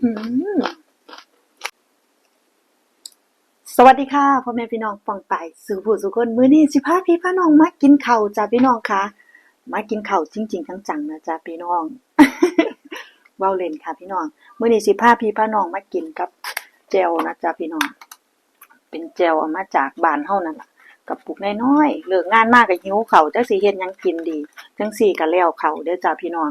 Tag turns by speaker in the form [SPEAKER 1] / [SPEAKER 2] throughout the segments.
[SPEAKER 1] สวัสดีค่ะพ่อแม่พี่น้องปองไปสู่ผู้สุคนมื้อนี้สิพาพี่พาน้องมากินข้าวจ้าพี่น้องค่ะมากินข้าวจริง ๆ จังๆนะจ้าพี่น้องเว้าเล่นค่ะพี่น้องมื้อนี้สิพาพี่พาน้องมากินกับแจวนะจ้าพี่น้อง เป็นแจวเอามาจากบ้านเฮานั่นล่ะกับปุกน้อยๆเลิกงานมากก็หิวข้าวจักสิเฮ็ดหยังกินดี จังซี่ก็แล้วข้าวเด้อจ้าพี่น้อง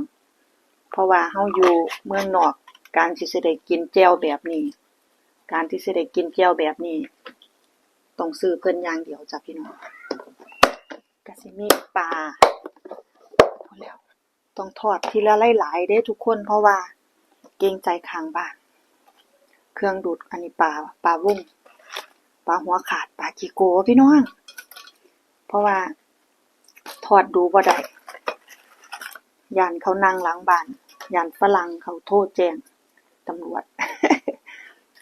[SPEAKER 1] เพราะว่าเฮาอยู่เมืองนอก การที่จะได้กินแจ่วแบบนี้ การที่จะได้กินแจ่วแบบนี้ ต้องซื้อเพิ่นย่างเดียวจ้ะพี่น้องก็สิมีปลาพอแล้วต้องทอดทีละหลายๆเด้ทุกคนเพราะว่าเกรงใจข้างบ้าน เครื่องดูดอันนี้ปลาปลาวุ้งปลาหัวขาดปลาจีโกพี่น้อง เพราะว่าทอดดูบ่ได้ยานเขานั่งหลังบ้านยานฝรั่งเขาโทษแจ้ง ตำรวจ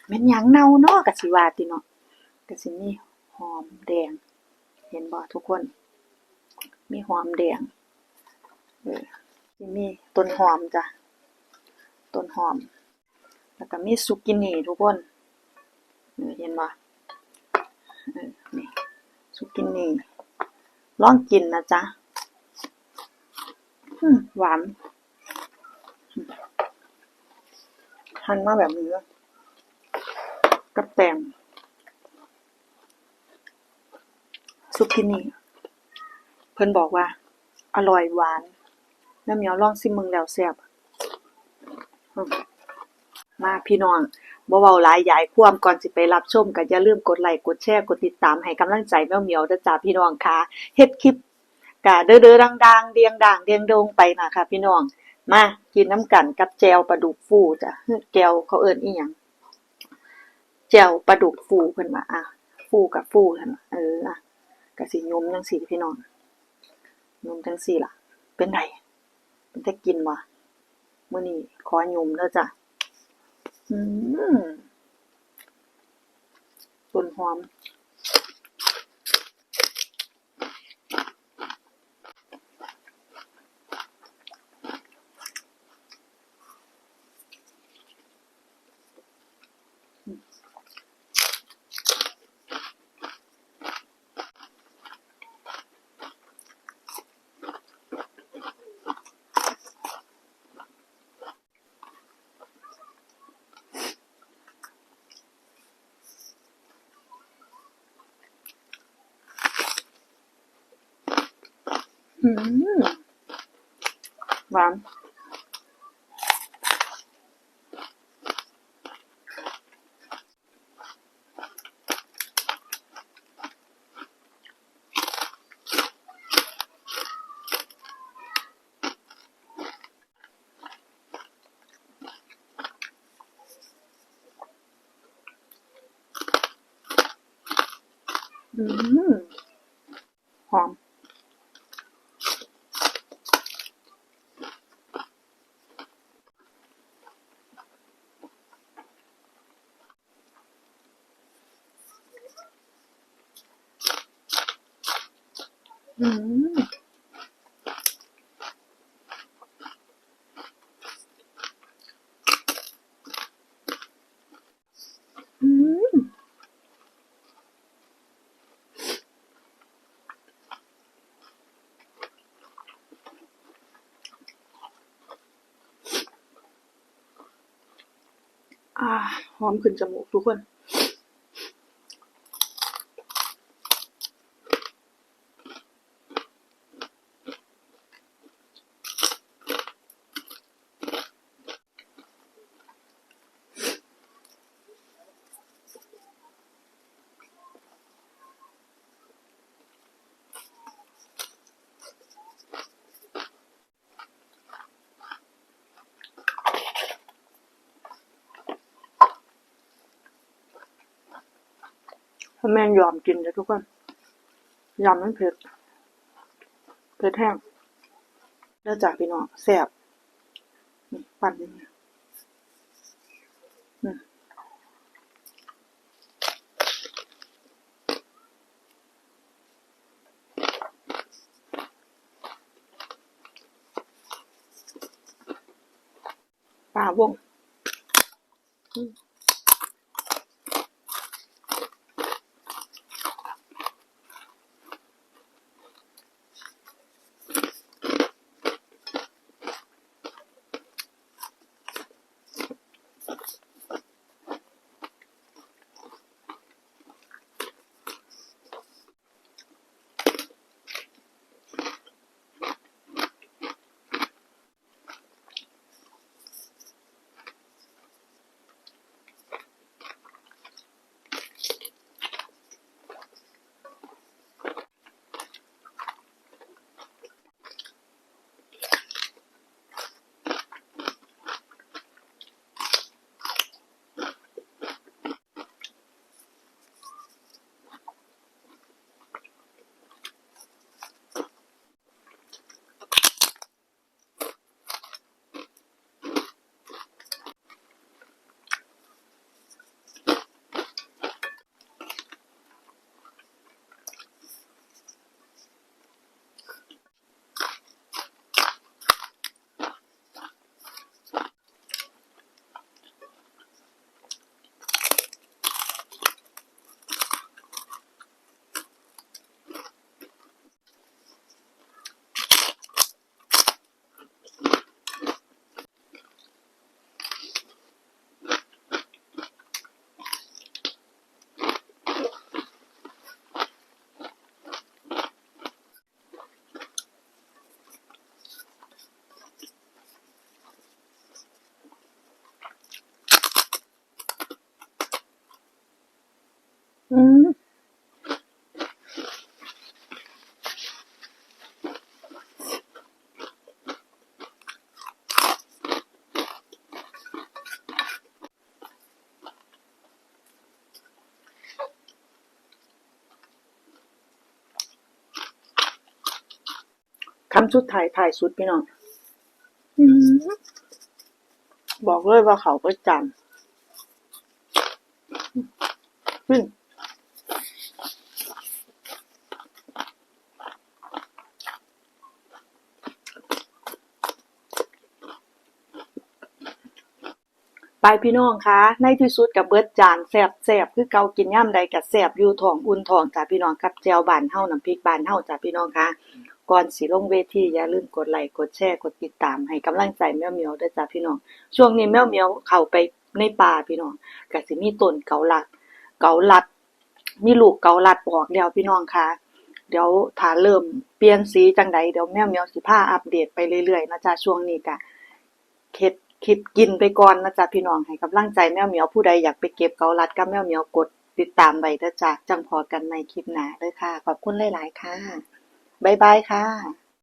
[SPEAKER 1] แม่นยังเน่าเนาะกะสิวาติเนาะกะสิมีหอมแดง เห็นบ่ทุกคน มีหอมแดงเออสิมีต้นหอมจ้ะต้นหอม แล้วก็มีซุกินี่ทุกคนเห็นบ่เออนี่ซุกินี่ลองกินนะจ๊ะอืมหวาน หั่นมาแบบนี้กับแตงซุปที่นี่ เพิ่นบอกว่า อร่อยหวานแม่เหมียวลองซิมมึงแล้วแซ่บมาพี่น้องบ่เว้าหลายยายความก่อนสิไปรับชมก็อย่าลืมกดไลค์กดแชร์กดติดตามให้กำลังใจแม่เหมียวเด้อจ้าพี่น้องค่ะเฮ็ดคลิปกะเด้อๆดังๆเดียงด่างเดียงดงไปนะค่ะพี่น้อง มากินน้ำกันกับแจวปลาดุกฟูจ้ะแจวเขาเอิ้นอีหยังแจวปลาดุกฟูเพิ่นว่าอะ ฟูกับฟูเพิ่นว่าเอออะก็สิยมจังซี่พี่น้องยมจังซี่ล่ะ เป็นไดเป็นแต่กินบ่มื้อนี้ขอยมเด้อจ้ะอืมต้นหอม อืมหวานอืมหอม อืมอืมอ่าหอมขึ้นจมูกทุกคน ถ้าแม่นยอมกินเลยทุกคนยำมันเผ็ดเผ็ดแห้งแล้วจากพี่น้องแซ่บปั่นอย่างนี้อืมปลาวงอื คำสุดท้ายถ่ายสุดพี่น้องอบอกเลยว่าเขาประจันขึ้นไปพี่น้องคะในที่สุดกับเบิร์ดจานแซ่บแซ่บคือเกากินย่ำใดกับแซ่บอยู่ท้องอุ่นท้องจ้าพี่น้องกับแจวบานเฮาน้ำพริกบานเฮาจ้าพี่น้องคะ ก่อนสิลงเวทีอย่าลืมกดไลค์กดแชร์กดติดตามให้กำลังใจแมวเมียวด้วยจ้าพี่น้องช่วงนี้แมวเมียวเข้าไปในป่าพี่น้องก็สิมีต้นเกาลัด เกาลัด มีลูกเกาลัดออกแล้วพี่น้องคะเดี๋ยวถ้าเริ่มเปลี่ยนสีจังใดเดี๋ยวแมวเมียวสิพาอัปเดตไปเรื่อยๆนะจ๊ะช่วงนี้ก็เฮ็ดคลิปกินไปก่อนนะจ๊ะพี่น้องให้กำลังใจแมวเหมียวผู้ใดอยากไปเก็บเกาลัดกับแมวเหมียวกดติดตามไว้เด้จ้ะจังพอกันในคลิปหน้าเด้อค่ะ ขอบคุณหลายๆค่ะ บ๊ายบายค่ะ